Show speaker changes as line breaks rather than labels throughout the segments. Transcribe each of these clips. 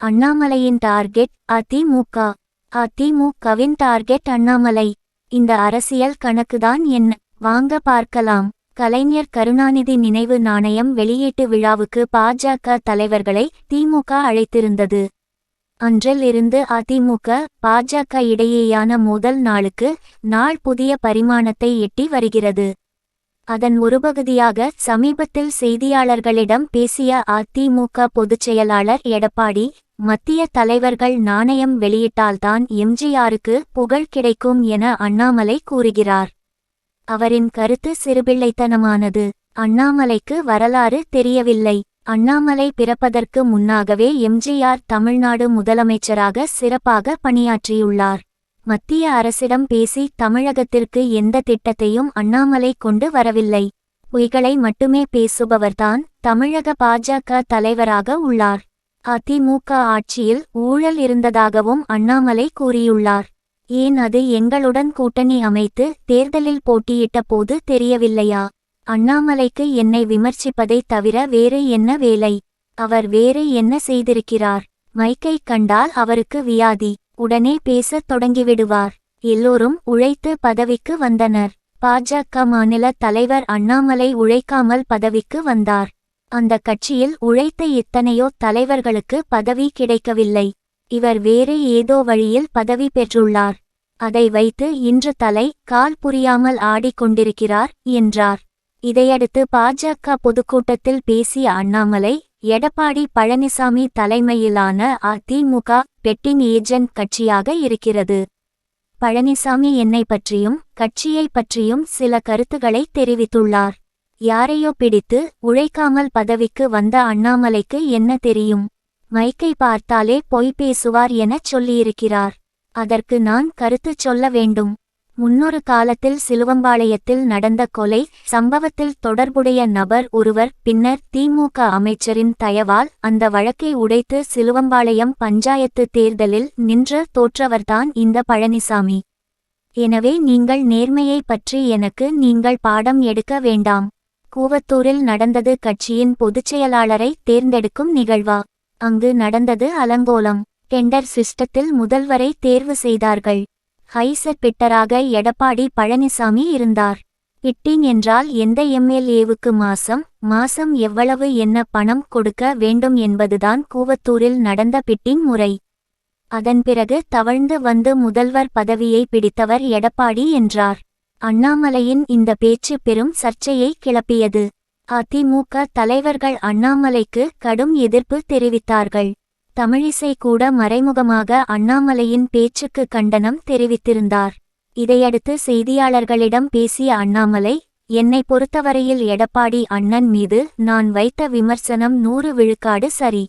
அண்ணாமலையின் target AIADMK. அதிமுகவின் target Annamalai. இந்த அரசியல் கணக்குதான் என்ன வாங்க பார்க்கலாம். கலைஞர் கருணாநிதி நினைவு நாணயம் வெளியீட்டு விழாவுக்கு பாஜக தலைவர்களை திமுக அழைத்திருந்தது. அன்றிலிருந்து அதிமுக பாஜக இடையேயான மோதல் நாளுக்கு நாள் புதிய பரிமாணத்தை எட்டி வருகிறது. அதன் ஒரு பகுதியாக சமீபத்தில் செய்தியாளர்களிடம் பேசிய அதிமுக பொதுச் செயலாளர் எடப்பாடி மத்திய தலைவர்கள் நாணயம் வெளியிட்டால்தான் எம்ஜிஆருக்கு புகழ் கிடைக்கும் என அண்ணாமலை கூறுகிறார். அவரின் கருத்து சிறுபிள்ளைத்தனமானது. அண்ணாமலைக்கு வரலாறு தெரியவில்லை. அண்ணாமலை பிறப்பதற்கு முன்னாகவே எம்ஜிஆர் தமிழ்நாடு முதலமைச்சராக சிறப்பாக பணியாற்றியுள்ளார். மத்திய அரசிடம் பேசி தமிழகத்திற்கு எந்த திட்டத்தையும் அண்ணாமலை கொண்டு வரவில்லை. பொய்களை மட்டுமே பேசுபவர்தான் தமிழக பாஜக தலைவராக உள்ளார். அதிமுக ஆட்சியில் ஊழல் இருந்ததாகவும் அண்ணாமலை கூறியுள்ளார். ஏன் அது எங்களுடன் கூட்டணி அமைத்து தேர்தலில் போட்டியிட்ட போது தெரியவில்லையா? அண்ணாமலைக்கு என்னை விமர்சிப்பதைத் தவிர வேறு என்ன வேலை? அவர் வேறு என்ன செய்திருக்கிறார்? மைக்கை கண்டால் அவருக்கு வியாதி. உடனே பேசத் தொடங்கிவிடுவார். எல்லோரும் உழைத்து பதவிக்கு வந்தனர். பாஜக மாநில தலைவர் அண்ணாமலை உழைக்காமல் பதவிக்கு வந்தார். அந்த கட்சியில் உழைத்த எத்தனையோ தலைவர்களுக்கு பதவி கிடைக்கவில்லை. இவர் வேறு ஏதோ வழியில் பதவி பெற்றுள்ளார். அதை வைத்து இன்று தலை கால் புரியாமல் ஆடிக்கொண்டிருக்கிறார் என்றார். இதையடுத்து பாஜக பொதுக்கூட்டத்தில் பேசிய அண்ணாமலை எடப்பாடி பழனிசாமி தலைமையிலான அதிமுக பெட்டிங் ஏஜென்ட் கட்சியாக இருக்கிறது. பழனிசாமி என்னை பற்றியும் கட்சியை பற்றியும் சில கருத்துக்களை தெரிவித்துள்ளார். யாரையோ பிடித்து உழைக்காமல் பதவிக்கு வந்த அண்ணாமலைக்கு என்ன தெரியும்? மைக்கை பார்த்தாலே பொய் பேசுவார் எனச் சொல்லியிருக்கிறார். அதற்கு நான் கருத்து சொல்ல வேண்டும். முன்னொரு காலத்தில் சிலுவம்பாளையத்தில் நடந்த கொலை சம்பவத்தில் தொடர்புடைய நபர் ஒருவர் பின்னர் திமுக அமைச்சரின் தயவால் அந்த வழக்கை உடைத்து சிலுவம்பாளையம் பஞ்சாயத்து தேர்தலில் நின்று தோற்றவர்தான் இந்த பழனிசாமி. எனவே நீங்கள் நேர்மையை பற்றி எனக்கு நீங்கள் பாடம் எடுக்க வேண்டாம். கூவத்தூரில் நடந்தது கட்சியின் பொதுச்செயலாளரை தேர்ந்தெடுக்கும் நிகழ்வா? அங்கு நடந்தது அலங்கோலம். டெண்டர் சிஸ்டத்தில் முதல்வரை தேர்வு செய்தார்கள். ஹைசர் பிட்டராக எடப்பாடி பழனிசாமி இருந்தார். பிட்டிங் என்றால் எந்த எம்எல்ஏவுக்கு மாசம் மாசம் எவ்வளவு என்ன பணம் கொடுக்க வேண்டும் என்பதுதான் கூவத்தூரில் நடந்த பிட்டிங் முறை. அதன் பிறகு தவழ்ந்து வந்து முதல்வர் பதவியை பிடித்தவர் எடப்பாடி என்றார். அண்ணாமலையின் இந்த பேச்சு பெரும் சர்ச்சையை கிளப்பியது. அதிமுக தலைவர்கள் அண்ணாமலைக்கு கடும் எதிர்ப்பு தெரிவித்தார்கள். தமிழிசை கூட மறைமுகமாக அண்ணாமலையின் பேச்சுக்கு கண்டனம் தெரிவித்திருந்தார். இதையடுத்து செய்தியாளர்களிடம் பேசிய அண்ணாமலை என்னை பொறுத்தவரையில் எடப்பாடி அண்ணன் மீது நான் வைத்த விமர்சனம் நூறு விழுக்காடு சரி.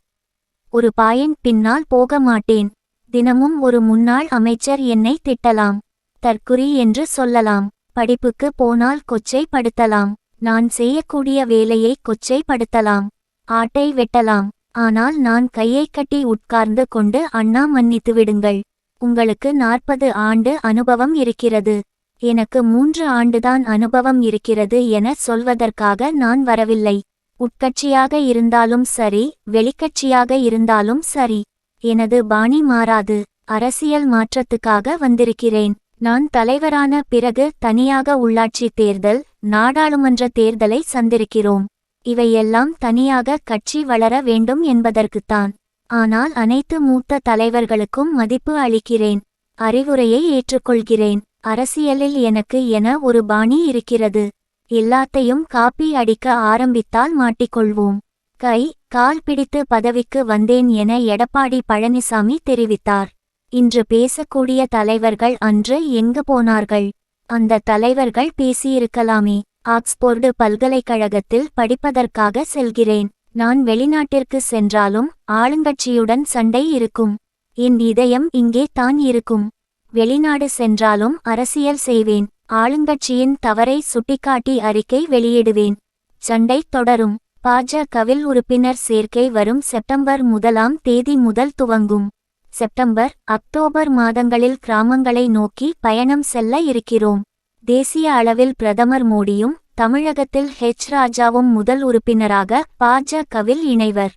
ஒரு பாயின் பின்னால் போக மாட்டேன். தினமும் ஒரு முன்னாள் அமைச்சர் என்னை திட்டலாம். தற்குறி என்று சொல்லலாம். படிப்புக்கு போனால் கொச்சை படுத்தலாம் நான் செய்யக்கூடிய வேலையை கொச்சை படுத்தலாம் ஆட்டை வெட்டலாம். ஆனால் நான் கையை கட்டி உட்கார்ந்து கொண்டு அண்ணா மன்னித்து விடுங்கள். உங்களுக்கு நாற்பது ஆண்டு அனுபவம் இருக்கிறது. எனக்கு மூன்று ஆண்டுதான் அனுபவம் இருக்கிறது என சொல்வதற்காக நான் வரவில்லை. உட்கட்சியாக இருந்தாலும் சரி வெளிக்கட்சியாக இருந்தாலும் சரி. எனது பாணி மாறாது. அரசியல் மாற்றத்துக்காக வந்திருக்கிறேன். நான் தலைவரான பிறகு தனியாக உள்ளாட்சி தேர்தல் நாடாளுமன்ற தேர்தலை சந்திருக்கிறோம். இவையெல்லாம் தனியாக கட்சி வளர வேண்டும் என்பதற்குத்தான். ஆனால் அனைத்து மூத்த தலைவர்களுக்கும் மதிப்பு அளிக்கிறேன். அறிவுரையை ஏற்றுக்கொள்கிறேன். அரசியலில் எனக்கு என ஒரு பாணி இருக்கிறது. எல்லாத்தையும் காப்பி அடிக்க ஆரம்பித்தால் மாட்டிக்கொள்வோம். கை கால் பிடித்து பதவிக்கு வந்தேன் என எடப்பாடி பழனிசாமி தெரிவித்தார். இன்று பேசக்கூடிய தலைவர்கள் அன்று எங்கு போனார்கள்? அந்த தலைவர்கள் பேசியிருக்கலாமே. ஆக்ஸ்போர்டு பல்கலைக்கழகத்தில் படிப்பதற்காக செல்கிறேன். நான் வெளிநாட்டிற்கு சென்றாலும் ஆளுங்கட்சியுடன் சண்டை இருக்கும். என் இதயம் இங்கே தான் இருக்கும். வெளிநாடு சென்றாலும் அரசியல் செய்வேன். ஆளுங்கட்சியின் தவறை சுட்டிக்காட்டி அறிக்கை வெளியிடுவேன். சண்டை தொடரும். பாஜகவில் உறுப்பினர் சேர்க்கை வரும் செப்டம்பர் முதலாம் தேதி முதல் துவங்கும். செப்டம்பர் அக்டோபர் மாதங்களில் கிராமங்களை நோக்கி பயணம் செல்ல இருக்கிறோம். தேசிய அளவில் பிரதமர் மோடியும் தமிழகத்தில் ஹெச். ராஜாவும் முதல் உறுப்பினராக பாஜகவில் இணைவர்.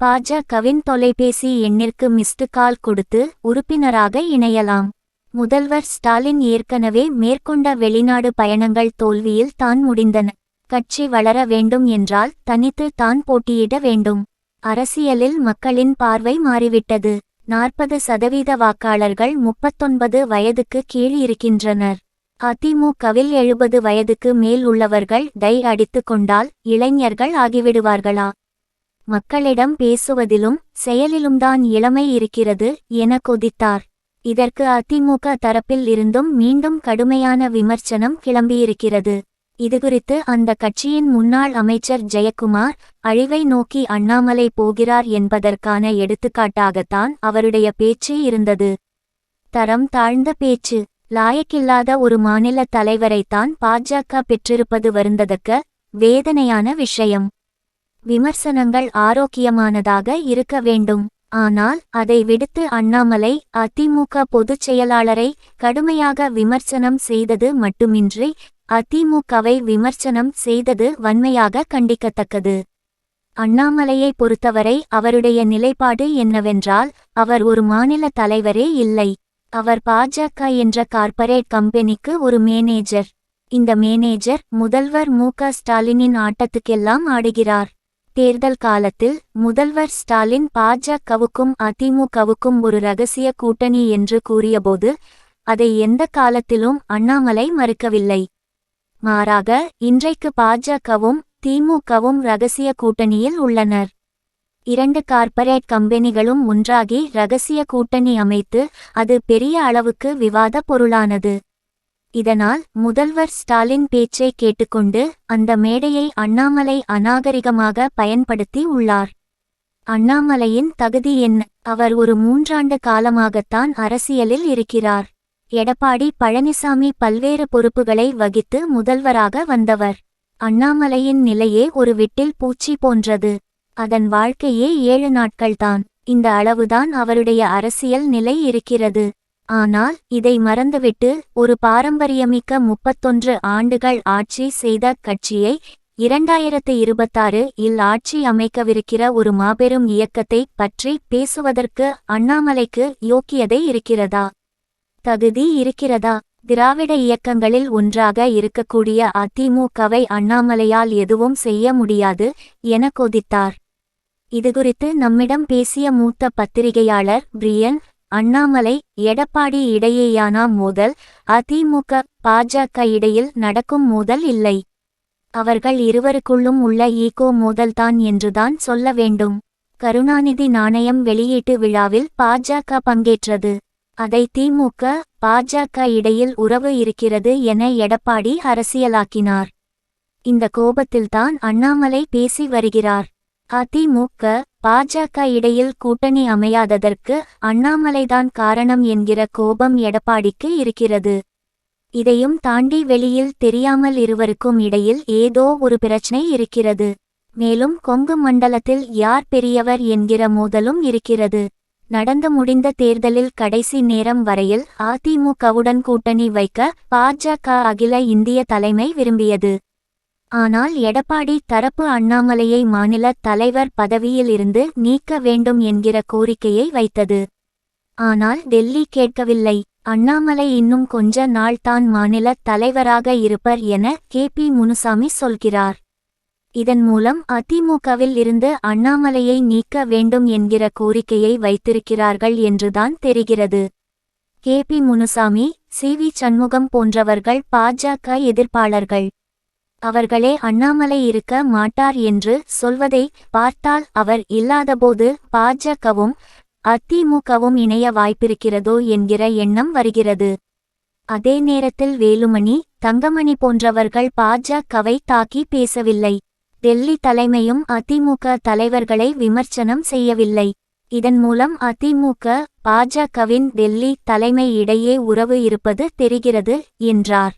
பாஜகவின் தொலைபேசி எண்ணிற்கு மிஸ்டு கால் கொடுத்து உறுப்பினராக இணையலாம். முதல்வர் ஸ்டாலின் ஏற்கனவே மேற்கொண்ட வெளிநாடு பயணங்கள் தோல்வியில் தான் முடிந்தன. கட்சி வளர வேண்டும் என்றால் தனித்து தான் போட்டியிட வேண்டும். அரசியலில் மக்களின் பார்வை மாறிவிட்டது. நாற்பது சதவீத வாக்காளர்கள் முப்பத்தொன்பது வயதுக்கு கீழ் இருக்கின்றனர். அதிமுகவில் எழுபது வயதுக்கு மேல் உள்ளவர்கள் டை அடித்துக் கொண்டால் இளைஞர்கள் ஆகிவிடுவார்களா? மக்களிடம் பேசுவதிலும் செயலிலும்தான் இளமை இருக்கிறது என கொதித்தார். இதற்கு அதிமுக தரப்பில் இருந்தும் மீண்டும் கடுமையான விமர்சனம் கிளம்பியிருக்கிறது. இதுகுறித்து அந்த கட்சியின் முன்னாள் அமைச்சர் ஜெயக்குமார் அழிவை நோக்கி அண்ணாமலை போகிறார் என்பதற்கான எடுத்துக்காட்டாகத்தான் அவருடைய பேச்சு இருந்தது. தரம் தாழ்ந்த பேச்சு. லாயக்கில்லாத ஒரு மாநில தலைவரைத்தான் பாஜக பெற்றிருப்பது வருந்ததக்க வேதனையான விஷயம். விமர்சனங்கள் ஆரோக்கியமானதாக இருக்க வேண்டும். ஆனால் அதை விடுத்து அண்ணாமலை அதிமுக பொதுச் செயலாளரை கடுமையாக விமர்சனம் செய்தது மட்டுமின்றி அதிமுகவை விமர்சனம் செய்தது வன்மையாக கண்டிக்கத்தக்கது. அண்ணாமலையை பொறுத்தவரை அவருடைய நிலைப்பாடு என்னவென்றால் அவர் ஒரு மாநில தலைவரே இல்லை. அவர் பாஜக என்ற கார்ப்பரேட் கம்பெனிக்கு ஒரு மேனேஜர். இந்த மேனேஜர் முதல்வர் மு க ஸ்டாலினின் ஆட்டத்துக்கெல்லாம் ஆடுகிறார். தேர்தல் காலத்தில் முதல்வர் ஸ்டாலின் பாஜகவுக்கும் அதிமுகவுக்கும் ஒரு ரகசிய கூட்டணி என்று கூறியபோது அதை எந்த காலத்திலும் அண்ணாமலை மறுக்கவில்லை. மாறாக இன்றைக்கு பாஜகவும் திமுகவும் ரகசிய கூட்டணியில் உள்ளனர். இரண்டு கார்ப்பரேட் கம்பெனிகளும் ஒன்றாகி ரகசிய கூட்டணி அமைத்து அது பெரிய அளவுக்கு விவாத பொருளானது. இதனால் முதல்வர் ஸ்டாலின் பேச்சை கேட்டுக்கொண்டு அந்த மேடையை அண்ணாமலை அநாகரிகமாக பயன்படுத்தி உள்ளார். அண்ணாமலையின் தகுதி என்ன? அவர் ஒரு மூன்றாண்டு காலமாகத்தான் அரசியலில் இருக்கிறார். எடப்பாடி பழனிசாமி பல்வேறு பொறுப்புகளை வகித்து முதல்வராக வந்தவர். அண்ணாமலையின் நிலையே ஒரு விட்டில் பூச்சி போன்றது. அதன் வாழ்க்கையே ஏழு நாட்கள்தான். இந்த அளவுதான் அவருடைய அரசியல் நிலை இருக்கிறது. ஆனால் இதை மறந்துவிட்டு ஒரு பாரம்பரியமிக்க முப்பத்தொன்று ஆண்டுகள் ஆட்சி செய்த கட்சியை இரண்டாயிரத்து இருபத்தாறு இல் ஆட்சி அமைக்கவிருக்கிற ஒரு மாபெரும் இயக்கத்தை பற்றி பேசுவதற்கு அண்ணாமலைக்கு யோக்கியதை இருக்கிறதா? தகுதி இருக்கிறதா? திராவிட இயக்கங்களில் ஒன்றாக இருக்கக்கூடிய அதிமுகவை அண்ணாமலையால் எதுவும் செய்ய முடியாது என கொதித்தார். இதுகுறித்து நம்மிடம் பேசிய மூத்த பத்திரிகையாளர் பிரியன் அண்ணாமலை எடப்பாடி இடையேயான மோதல் அதிமுக பாஜக இடையில் நடக்கும் மோதல் இல்லை. அவர்கள் இருவருக்குள்ளும் உள்ள ஈகோ மோதல்தான் என்றுதான் சொல்ல வேண்டும். கருணாநிதி நாணயம் வெளியீட்டு விழாவில் பாஜக பங்கேற்றது. அதை திமுக பாஜக இடையில் உறவு இருக்கிறது என எடப்பாடி அரசியலாக்கினார். இந்த கோபத்தில்தான் அண்ணாமலை பேசி வருகிறார். அதிமுக பாஜக இடையில் கூட்டணி அமையாததற்கு அண்ணாமலைதான் காரணம் என்கிற கோபம் எடப்பாடிக்கு இருக்கிறது. இதையும் தாண்டி வெளியில் தெரியாமல் இருவருக்கும் இடையில் ஏதோ ஒரு பிரச்சனை இருக்கிறது. மேலும் கொங்கு மண்டலத்தில் யார் பெரியவர் என்கிற மோதலும் இருக்கிறது. நடந்து முடிந்த தேர்தலில் கடைசி நேரம் வரையில் அதிமுகவுடன் கூட்டணி வைக்க பாஜக அகில இந்திய தலைமை விரும்பியது. ஆனால் எடப்பாடி தரப்பு அண்ணாமலையை மாநில தலைவர் பதவியில் இருந்து நீக்க வேண்டும் என்கிற கோரிக்கையை வைத்தது. ஆனால் டெல்லி கேட்கவில்லை. அண்ணாமலை இன்னும் கொஞ்ச நாள் தான் மாநில தலைவராக இருப்பர் என கே பி முனுசாமி சொல்கிறார். இதன் மூலம் அதிமுகவில் இருந்து அண்ணாமலையை நீக்க வேண்டும் என்கிற கோரிக்கையை வைத்திருக்கிறார்கள் என்றுதான் தெரிகிறது. K P Munusamy C V Shanmugam போன்றவர்கள் பாஜக எதிர்ப்பாளர்கள். அவர்களே அண்ணாமலை இருக்க மாட்டார் என்று சொல்வதை பார்த்தால் அவர் இல்லாதபோது பாஜகவும் அதிமுகவும் இணைய வாய்ப்பிருக்கிறதோ என்கிற எண்ணம் வருகிறது. அதே நேரத்தில் வேலுமணி தங்கமணி போன்றவர்கள் பாஜகவை தாக்கி பேசவில்லை. டெல்லி தலைமையும் அதிமுக தலைவர்களை விமர்சனம் செய்யவில்லை. இதன் மூலம் அதிமுக பாஜகவின் டெல்லி தலைமை இடையே உறவு இருப்பது தெரிகிறது என்றார்.